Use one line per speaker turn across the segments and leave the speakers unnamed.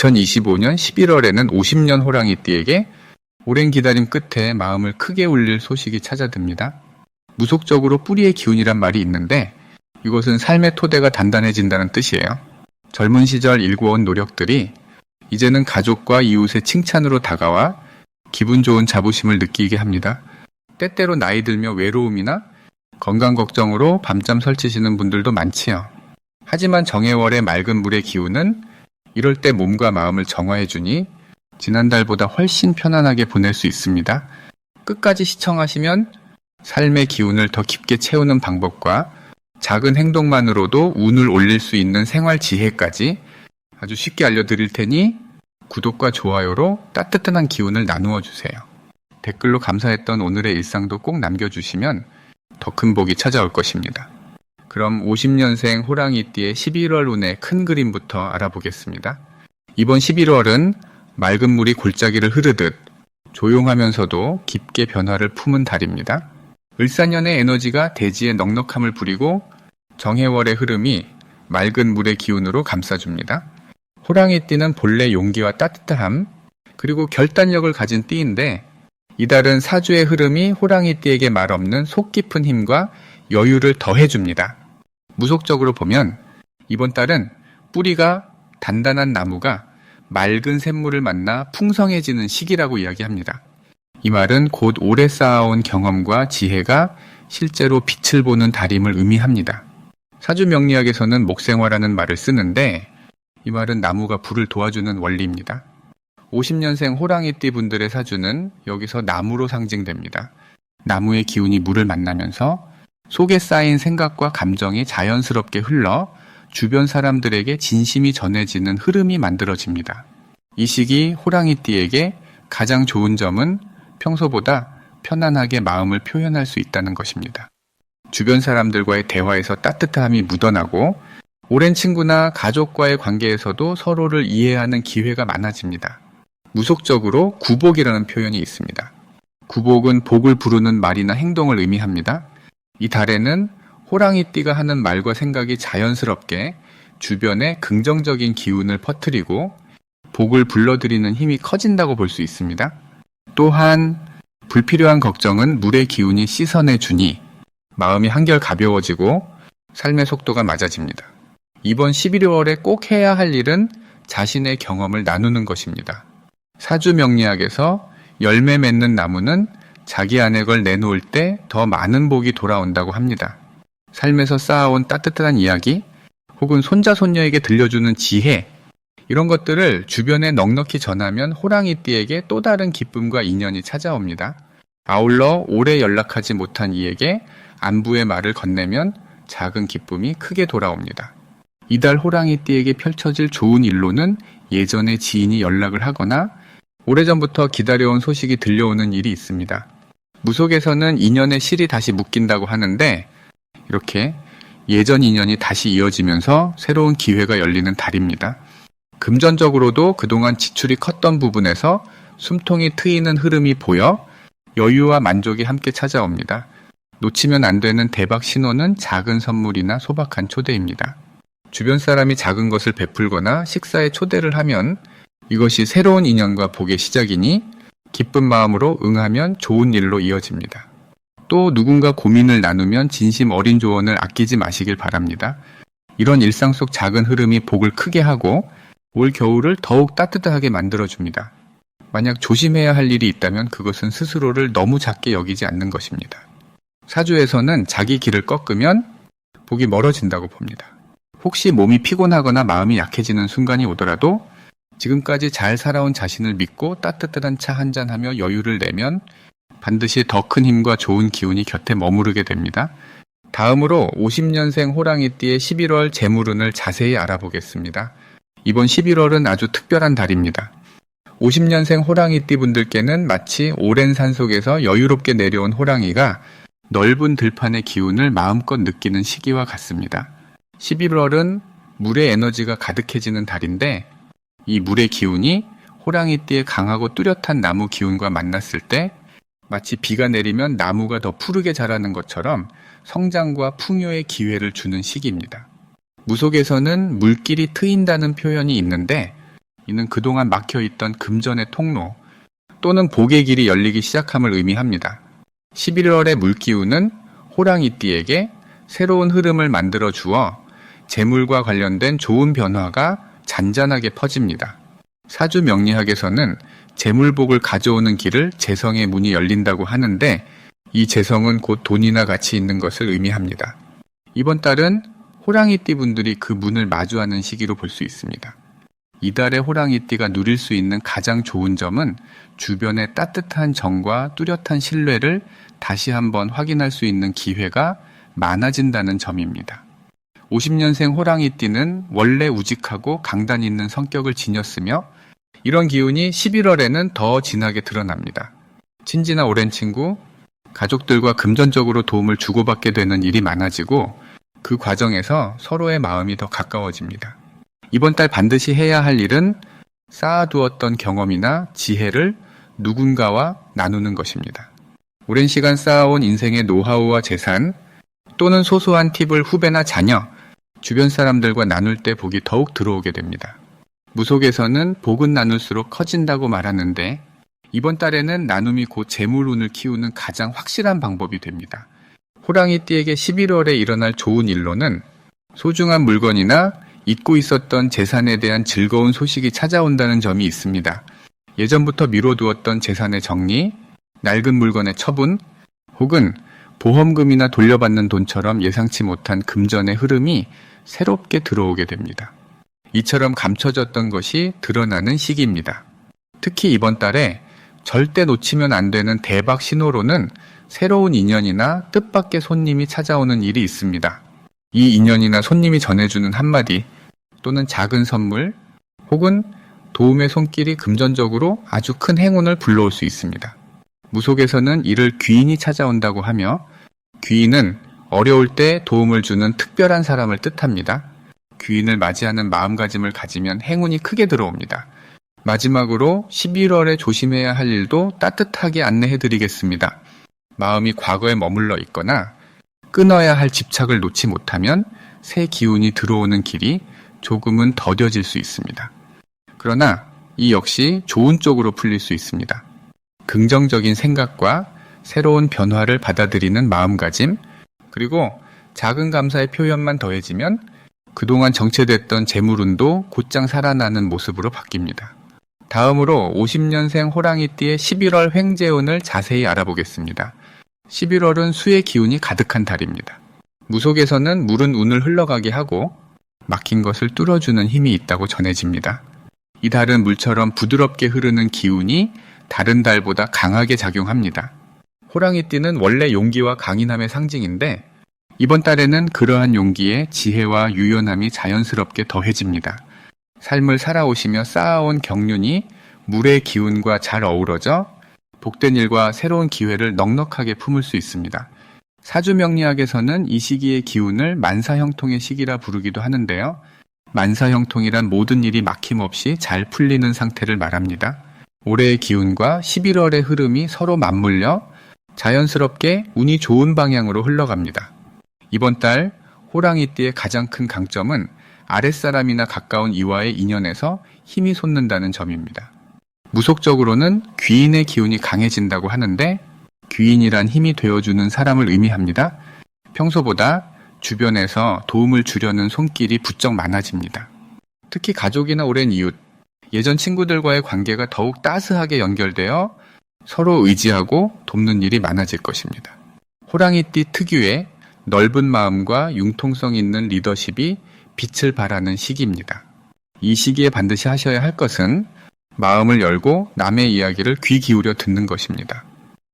2025년 11월에는 50년 호랑이띠에게 오랜 기다림 끝에 마음을 크게 울릴 소식이 찾아듭니다. 무속적으로 뿌리의 기운이란 말이 있는데 이것은 삶의 토대가 단단해진다는 뜻이에요. 젊은 시절 일구어온 노력들이 이제는 가족과 이웃의 칭찬으로 다가와 기분 좋은 자부심을 느끼게 합니다. 때때로 나이 들며 외로움이나 건강 걱정으로 밤잠 설치시는 분들도 많지요. 하지만 정해월의 맑은 물의 기운은 이럴 때 몸과 마음을 정화해주니 지난달보다 훨씬 편안하게 보낼 수 있습니다. 끝까지 시청하시면 삶의 기운을 더 깊게 채우는 방법과 작은 행동만으로도 운을 올릴 수 있는 생활 지혜까지 아주 쉽게 알려드릴 테니 구독과 좋아요로 따뜻한 기운을 나누어 주세요. 댓글로 감사했던 오늘의 일상도 꼭 남겨주시면 더 큰 복이 찾아올 것입니다. 그럼 50년생 호랑이띠의 11월 운의 큰 그림부터 알아보겠습니다. 이번 11월은 맑은 물이 골짜기를 흐르듯 조용하면서도 깊게 변화를 품은 달입니다. 을사년의 에너지가 대지의 넉넉함을 부리고 정해월의 흐름이 맑은 물의 기운으로 감싸줍니다. 호랑이띠는 본래 용기와 따뜻함, 그리고 결단력을 가진 띠인데 이달은 사주의 흐름이 호랑이띠에게 말없는 속 깊은 힘과 여유를 더해줍니다. 무속적으로 보면 이번 달은 뿌리가 단단한 나무가 맑은 샘물을 만나 풍성해지는 시기라고 이야기합니다. 이 말은 곧 오래 쌓아온 경험과 지혜가 실제로 빛을 보는 달임을 의미합니다. 사주 명리학에서는 목생화라는 말을 쓰는데 이 말은 나무가 불을 도와주는 원리입니다. 50년생 호랑이띠 분들의 사주는 여기서 나무로 상징됩니다. 나무의 기운이 물을 만나면서 속에 쌓인 생각과 감정이 자연스럽게 흘러 주변 사람들에게 진심이 전해지는 흐름이 만들어집니다. 이 시기 호랑이띠에게 가장 좋은 점은 평소보다 편안하게 마음을 표현할 수 있다는 것입니다. 주변 사람들과의 대화에서 따뜻함이 묻어나고 오랜 친구나 가족과의 관계에서도 서로를 이해하는 기회가 많아집니다. 무속적으로 구복이라는 표현이 있습니다. 구복은 복을 부르는 말이나 행동을 의미합니다. 이 달에는 호랑이띠가 하는 말과 생각이 자연스럽게 주변에 긍정적인 기운을 퍼뜨리고 복을 불러들이는 힘이 커진다고 볼 수 있습니다. 또한 불필요한 걱정은 물의 기운이 씻어내 주니 마음이 한결 가벼워지고 삶의 속도가 맞아집니다. 이번 11월에 꼭 해야 할 일은 자신의 경험을 나누는 것입니다. 사주 명리학에서 열매 맺는 나무는 자기 안에 걸 내놓을 때 더 많은 복이 돌아온다고 합니다. 삶에서 쌓아온 따뜻한 이야기 혹은 손자 손녀에게 들려주는 지혜 이런 것들을 주변에 넉넉히 전하면 호랑이띠에게 또 다른 기쁨과 인연이 찾아옵니다. 아울러 오래 연락하지 못한 이에게 안부의 말을 건네면 작은 기쁨이 크게 돌아옵니다. 이달 호랑이띠에게 펼쳐질 좋은 일로는 예전에 지인이 연락을 하거나 오래전부터 기다려온 소식이 들려오는 일이 있습니다. 무속에서는 인연의 실이 다시 묶인다고 하는데 이렇게 예전 인연이 다시 이어지면서 새로운 기회가 열리는 달입니다. 금전적으로도 그동안 지출이 컸던 부분에서 숨통이 트이는 흐름이 보여 여유와 만족이 함께 찾아옵니다. 놓치면 안 되는 대박 신호는 작은 선물이나 소박한 초대입니다. 주변 사람이 작은 것을 베풀거나 식사에 초대를 하면 이것이 새로운 인연과 복의 시작이니 기쁜 마음으로 응하면 좋은 일로 이어집니다. 또 누군가 고민을 나누면 진심 어린 조언을 아끼지 마시길 바랍니다. 이런 일상 속 작은 흐름이 복을 크게 하고 올 겨울을 더욱 따뜻하게 만들어줍니다. 만약 조심해야 할 일이 있다면 그것은 스스로를 너무 작게 여기지 않는 것입니다. 사주에서는 자기 길을 꺾으면 복이 멀어진다고 봅니다. 혹시 몸이 피곤하거나 마음이 약해지는 순간이 오더라도 지금까지 잘 살아온 자신을 믿고 따뜻한 차 한잔 하며 여유를 내면 반드시 더 큰 힘과 좋은 기운이 곁에 머무르게 됩니다. 다음으로 50년생 호랑이띠의 11월 재물운을 자세히 알아보겠습니다. 이번 11월은 아주 특별한 달입니다. 50년생 호랑이띠 분들께는 마치 오랜 산 속에서 여유롭게 내려온 호랑이가 넓은 들판의 기운을 마음껏 느끼는 시기와 같습니다. 11월은 물의 에너지가 가득해지는 달인데 이 물의 기운이 호랑이띠의 강하고 뚜렷한 나무 기운과 만났을 때 마치 비가 내리면 나무가 더 푸르게 자라는 것처럼 성장과 풍요의 기회를 주는 시기입니다. 무속에서는 물길이 트인다는 표현이 있는데 이는 그동안 막혀 있던 금전의 통로 또는 복의 길이 열리기 시작함을 의미합니다. 11월의 물기운은 호랑이띠에게 새로운 흐름을 만들어 주어 재물과 관련된 좋은 변화가 잔잔하게 퍼집니다. 사주 명리학에서는 재물복을 가져오는 길을 재성의 문이 열린다고 하는데 이 재성은 곧 돈이나 가치 있는 것을 의미합니다. 이번 달은 호랑이띠 분들이 그 문을 마주하는 시기로 볼 수 있습니다. 이달의 호랑이띠가 누릴 수 있는 가장 좋은 점은 주변의 따뜻한 정과 뚜렷한 신뢰를 다시 한번 확인할 수 있는 기회가 많아진다는 점입니다. 50년생 호랑이 띠는 원래 우직하고 강단 있는 성격을 지녔으며 이런 기운이 11월에는 더 진하게 드러납니다. 친지나 오랜 친구, 가족들과 금전적으로 도움을 주고받게 되는 일이 많아지고 그 과정에서 서로의 마음이 더 가까워집니다. 이번 달 반드시 해야 할 일은 쌓아두었던 경험이나 지혜를 누군가와 나누는 것입니다. 오랜 시간 쌓아온 인생의 노하우와 재산 또는 소소한 팁을 후배나 자녀, 주변 사람들과 나눌 때 복이 더욱 들어오게 됩니다. 무속에서는 복은 나눌수록 커진다고 말하는데 이번 달에는 나눔이 곧 재물운을 키우는 가장 확실한 방법이 됩니다. 호랑이띠에게 11월에 일어날 좋은 일로는 소중한 물건이나 잊고 있었던 재산에 대한 즐거운 소식이 찾아온다는 점이 있습니다. 예전부터 미뤄두었던 재산의 정리, 낡은 물건의 처분, 혹은 보험금이나 돌려받는 돈처럼 예상치 못한 금전의 흐름이 새롭게 들어오게 됩니다. 이처럼 감춰졌던 것이 드러나는 시기입니다. 특히 이번 달에 절대 놓치면 안 되는 대박 신호로는 새로운 인연이나 뜻밖의 손님이 찾아오는 일이 있습니다. 이 인연이나 손님이 전해주는 한마디 또는 작은 선물 혹은 도움의 손길이 금전적으로 아주 큰 행운을 불러올 수 있습니다. 무속에서는 이를 귀인이 찾아온다고 하며 귀인은 어려울 때 도움을 주는 특별한 사람을 뜻합니다. 귀인을 맞이하는 마음가짐을 가지면 행운이 크게 들어옵니다. 마지막으로 11월에 조심해야 할 일도 따뜻하게 안내해 드리겠습니다. 마음이 과거에 머물러 있거나 끊어야 할 집착을 놓지 못하면 새 기운이 들어오는 길이 조금은 더뎌질 수 있습니다. 그러나 이 역시 좋은 쪽으로 풀릴 수 있습니다. 긍정적인 생각과 새로운 변화를 받아들이는 마음가짐, 그리고 작은 감사의 표현만 더해지면 그동안 정체됐던 재물운도 곧장 살아나는 모습으로 바뀝니다. 다음으로 50년생 호랑이띠의 11월 횡재운을 자세히 알아보겠습니다. 11월은 수의 기운이 가득한 달입니다. 무속에서는 물은 운을 흘러가게 하고 막힌 것을 뚫어주는 힘이 있다고 전해집니다. 이 달은 물처럼 부드럽게 흐르는 기운이 다른 달보다 강하게 작용합니다. 호랑이 띠는 원래 용기와 강인함의 상징인데 이번 달에는 그러한 용기에 지혜와 유연함이 자연스럽게 더해집니다. 삶을 살아오시며 쌓아온 경륜이 물의 기운과 잘 어우러져 복된 일과 새로운 기회를 넉넉하게 품을 수 있습니다. 사주명리학에서는 이 시기의 기운을 만사형통의 시기라 부르기도 하는데요. 만사형통이란 모든 일이 막힘없이 잘 풀리는 상태를 말합니다. 올해의 기운과 11월의 흐름이 서로 맞물려 자연스럽게 운이 좋은 방향으로 흘러갑니다. 이번 달 호랑이띠의 가장 큰 강점은 아랫사람이나 가까운 이와의 인연에서 힘이 솟는다는 점입니다. 무속적으로는 귀인의 기운이 강해진다고 하는데 귀인이란 힘이 되어주는 사람을 의미합니다. 평소보다 주변에서 도움을 주려는 손길이 부쩍 많아집니다. 특히 가족이나 오랜 이웃, 예전 친구들과의 관계가 더욱 따스하게 연결되어 서로 의지하고 돕는 일이 많아질 것입니다. 호랑이띠 특유의 넓은 마음과 융통성 있는 리더십이 빛을 발하는 시기입니다. 이 시기에 반드시 하셔야 할 것은 마음을 열고 남의 이야기를 귀 기울여 듣는 것입니다.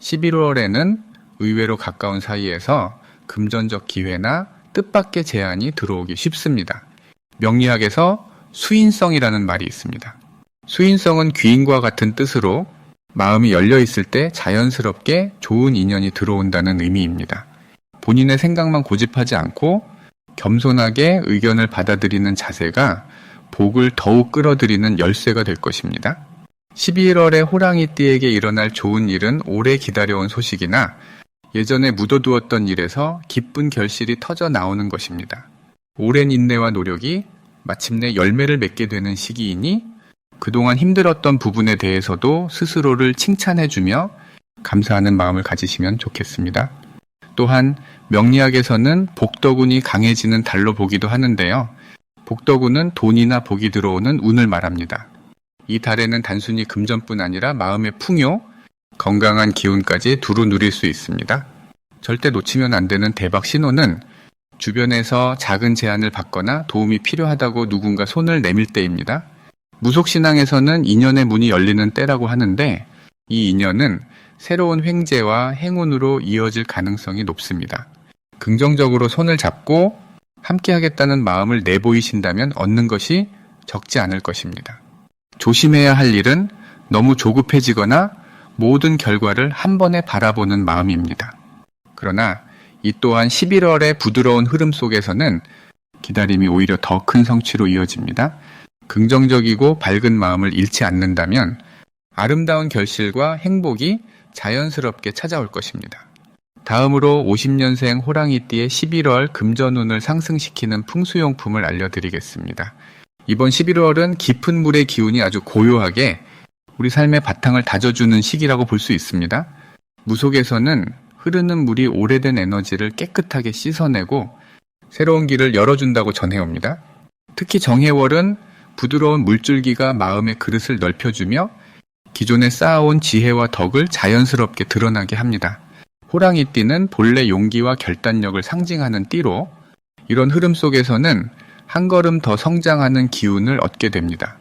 11월에는 의외로 가까운 사이에서 금전적 기회나 뜻밖의 제안이 들어오기 쉽습니다. 명리학에서 수인성이라는 말이 있습니다. 수인성은 귀인과 같은 뜻으로 마음이 열려 있을 때 자연스럽게 좋은 인연이 들어온다는 의미입니다. 본인의 생각만 고집하지 않고 겸손하게 의견을 받아들이는 자세가 복을 더욱 끌어들이는 열쇠가 될 것입니다. 11월에 호랑이띠에게 일어날 좋은 일은 오래 기다려온 소식이나 예전에 묻어두었던 일에서 기쁜 결실이 터져 나오는 것입니다. 오랜 인내와 노력이 마침내 열매를 맺게 되는 시기이니 그동안 힘들었던 부분에 대해서도 스스로를 칭찬해주며 감사하는 마음을 가지시면 좋겠습니다. 또한 명리학에서는 복덕운이 강해지는 달로 보기도 하는데요. 복덕운은 돈이나 복이 들어오는 운을 말합니다. 이 달에는 단순히 금전뿐 아니라 마음의 풍요, 건강한 기운까지 두루 누릴 수 있습니다. 절대 놓치면 안 되는 대박 신호는 주변에서 작은 제안을 받거나 도움이 필요하다고 누군가 손을 내밀 때입니다. 무속신앙에서는 인연의 문이 열리는 때라고 하는데 이 인연은 새로운 횡재와 행운으로 이어질 가능성이 높습니다. 긍정적으로 손을 잡고 함께 하겠다는 마음을 내보이신다면 얻는 것이 적지 않을 것입니다. 조심해야 할 일은 너무 조급해지거나 모든 결과를 한 번에 바라보는 마음입니다. 그러나 이 또한 11월의 부드러운 흐름 속에서는 기다림이 오히려 더 큰 성취로 이어집니다. 긍정적이고 밝은 마음을 잃지 않는다면 아름다운 결실과 행복이 자연스럽게 찾아올 것입니다. 다음으로 50년생 호랑이띠의 11월 금전운을 상승시키는 풍수용품을 알려드리겠습니다. 이번 11월은 깊은 물의 기운이 아주 고요하게 우리 삶의 바탕을 다져주는 시기라고 볼 수 있습니다. 무속에서는 흐르는 물이 오래된 에너지를 깨끗하게 씻어내고 새로운 길을 열어준다고 전해옵니다. 특히 정해월은 부드러운 물줄기가 마음의 그릇을 넓혀주며 기존에 쌓아온 지혜와 덕을 자연스럽게 드러나게 합니다. 호랑이 띠는 본래 용기와 결단력을 상징하는 띠로 이런 흐름 속에서는 한 걸음 더 성장하는 기운을 얻게 됩니다.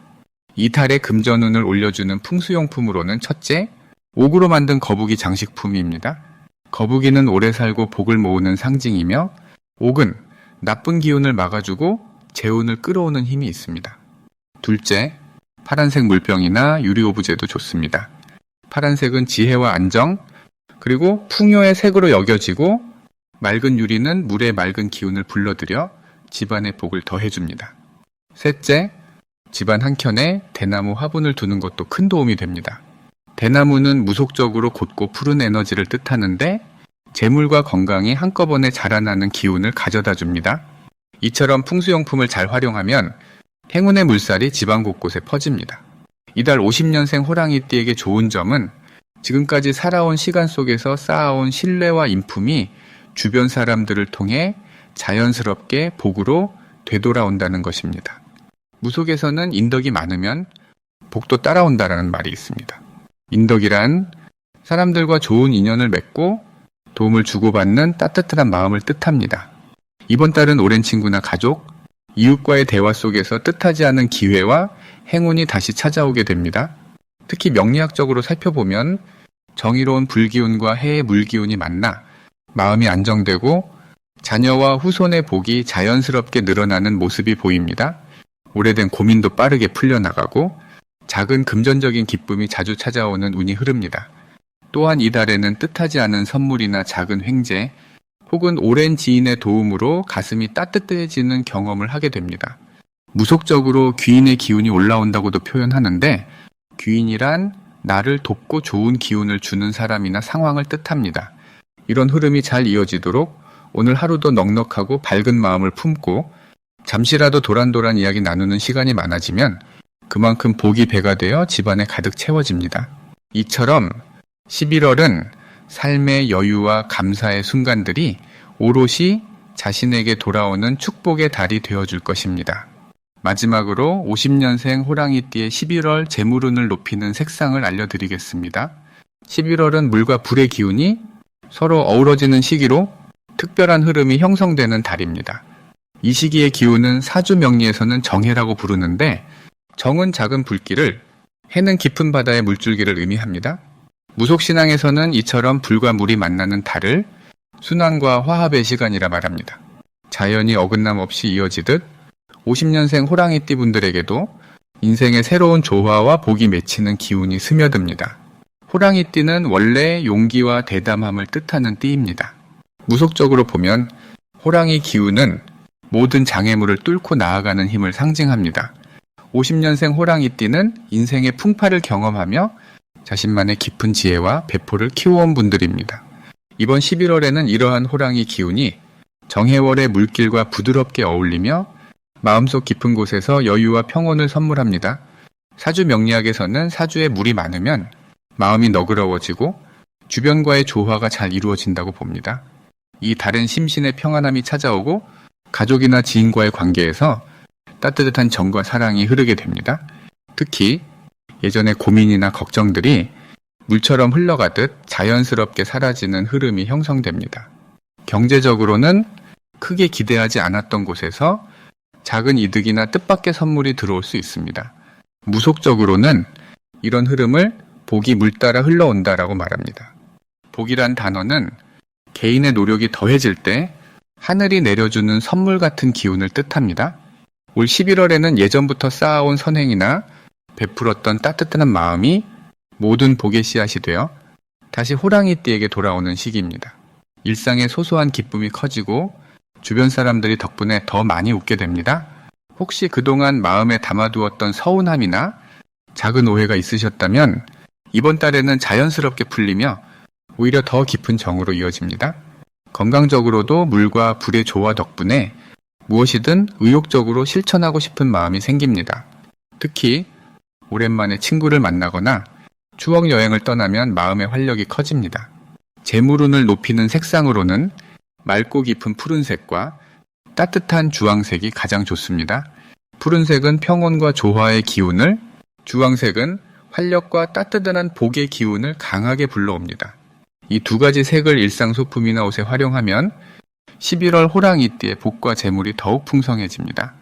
이달에 금전운을 올려주는 풍수용품으로는 첫째, 옥으로 만든 거북이 장식품입니다. 거북이는 오래 살고 복을 모으는 상징이며 옥은 나쁜 기운을 막아주고 재운을 끌어오는 힘이 있습니다. 둘째, 파란색 물병이나 유리 오브제도 좋습니다. 파란색은 지혜와 안정, 그리고 풍요의 색으로 여겨지고 맑은 유리는 물의 맑은 기운을 불러들여 집안의 복을 더해줍니다. 셋째, 집안 한켠에 대나무 화분을 두는 것도 큰 도움이 됩니다. 대나무는 무속적으로 곧고 푸른 에너지를 뜻하는데 재물과 건강이 한꺼번에 자라나는 기운을 가져다 줍니다. 이처럼 풍수용품을 잘 활용하면 행운의 물살이 집안 곳곳에 퍼집니다. 이달 50년생 호랑이띠에게 좋은 점은 지금까지 살아온 시간 속에서 쌓아온 신뢰와 인품이 주변 사람들을 통해 자연스럽게 복으로 되돌아온다는 것입니다. 무속에서는 인덕이 많으면 복도 따라온다라는 말이 있습니다. 인덕이란 사람들과 좋은 인연을 맺고 도움을 주고받는 따뜻한 마음을 뜻합니다. 이번 달은 오랜 친구나 가족, 이웃과의 대화 속에서 뜻하지 않은 기회와 행운이 다시 찾아오게 됩니다. 특히 명리학적으로 살펴보면 정의로운 불기운과 해의 물기운이 만나 마음이 안정되고 자녀와 후손의 복이 자연스럽게 늘어나는 모습이 보입니다. 오래된 고민도 빠르게 풀려나가고 작은 금전적인 기쁨이 자주 찾아오는 운이 흐릅니다. 또한 이달에는 뜻하지 않은 선물이나 작은 횡재 혹은 오랜 지인의 도움으로 가슴이 따뜻해지는 경험을 하게 됩니다. 무속적으로 귀인의 기운이 올라온다고도 표현하는데 귀인이란 나를 돕고 좋은 기운을 주는 사람이나 상황을 뜻합니다. 이런 흐름이 잘 이어지도록 오늘 하루도 넉넉하고 밝은 마음을 품고 잠시라도 도란도란 이야기 나누는 시간이 많아지면 그만큼 복이 배가 되어 집안에 가득 채워집니다. 이처럼 11월은 삶의 여유와 감사의 순간들이 오롯이 자신에게 돌아오는 축복의 달이 되어줄 것입니다. 마지막으로 50년생 호랑이띠의 11월 재물운을 높이는 색상을 알려드리겠습니다. 11월은 물과 불의 기운이 서로 어우러지는 시기로 특별한 흐름이 형성되는 달입니다. 이 시기의 기운은 사주 명리에서는 정해라고 부르는데 정은 작은 불길을 해는 깊은 바다의 물줄기를 의미합니다. 무속신앙에서는 이처럼 불과 물이 만나는 달을 순환과 화합의 시간이라 말합니다. 자연이 어긋남 없이 이어지듯 50년생 호랑이띠 분들에게도 인생의 새로운 조화와 복이 맺히는 기운이 스며듭니다. 호랑이띠는 원래 용기와 대담함을 뜻하는 띠입니다. 무속적으로 보면 호랑이 기운은 모든 장애물을 뚫고 나아가는 힘을 상징합니다. 50년생 호랑이띠는 인생의 풍파를 경험하며 자신만의 깊은 지혜와 배포를 키워온 분들입니다. 이번 11월에는 이러한 호랑이 기운이 정해월의 물길과 부드럽게 어울리며 마음속 깊은 곳에서 여유와 평온을 선물합니다. 사주 명리학에서는 사주에 물이 많으면 마음이 너그러워지고 주변과의 조화가 잘 이루어진다고 봅니다. 이 다른 심신의 평안함이 찾아오고 가족이나 지인과의 관계에서 따뜻한 정과 사랑이 흐르게 됩니다. 특히 예전의 고민이나 걱정들이 물처럼 흘러가듯 자연스럽게 사라지는 흐름이 형성됩니다. 경제적으로는 크게 기대하지 않았던 곳에서 작은 이득이나 뜻밖의 선물이 들어올 수 있습니다. 무속적으로는 이런 흐름을 복이 물 따라 흘러온다라고 말합니다. 복이란 단어는 개인의 노력이 더해질 때 하늘이 내려주는 선물 같은 기운을 뜻합니다. 올 11월에는 예전부터 쌓아온 선행이나 베풀었던 따뜻한 마음이 모든 복의 씨앗이 되어 다시 호랑이 띠에게 돌아오는 시기입니다. 일상의 소소한 기쁨이 커지고 주변 사람들이 덕분에 더 많이 웃게 됩니다. 혹시 그동안 마음에 담아두었던 서운함이나 작은 오해가 있으셨다면 이번 달에는 자연스럽게 풀리며 오히려 더 깊은 정으로 이어집니다. 건강적으로도 물과 불의 조화 덕분에 무엇이든 의욕적으로 실천하고 싶은 마음이 생깁니다. 특히 오랜만에 친구를 만나거나 추억 여행을 떠나면 마음의 활력이 커집니다. 재물운을 높이는 색상으로는 맑고 깊은 푸른색과 따뜻한 주황색이 가장 좋습니다. 푸른색은 평온과 조화의 기운을, 주황색은 활력과 따뜻한 복의 기운을 강하게 불러옵니다. 이 두 가지 색을 일상 소품이나 옷에 활용하면 11월 호랑이띠의 복과 재물이 더욱 풍성해집니다.